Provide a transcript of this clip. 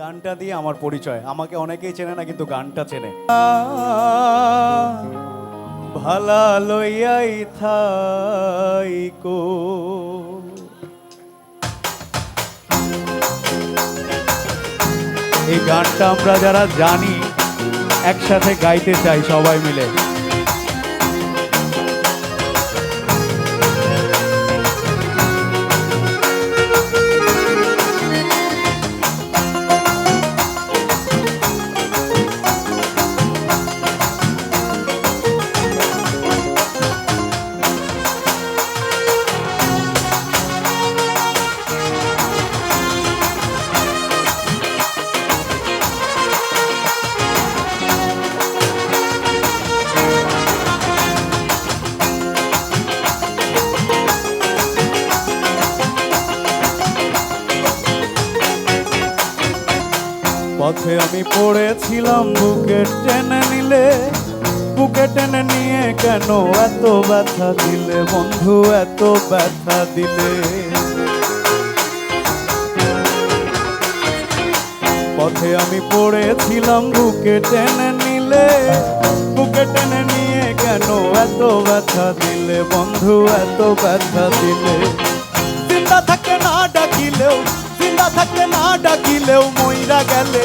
গানটা দিয়ে আমার পরিচয়। আমাকে অনেকেই চেনে না, কিন্তু গানটা চেনে। ভালা লইয়াই থাইকো এই গানটা আমরা যারা জানি, একসাথে গাইতে চাই সবাই মিলে। পথে আমি পড়েছিলাম বুকে টেনে নিলে। বুকে টেনে নিয়ে কেন এত ব্যথা দিলে? বন্ধু, এত ব্যথা দিলে। পথে আমি পড়েছিলাম বুকে টেনে নিলে। বুকে টেনে নিয়ে কেন এত ব্যথা দিলে? বন্ধু, এত ব্যথা দিলে। জিন্দা থাকে না ডাকিলেও, জিন্দা থাকে না ডাকিলেও মইরা গেলে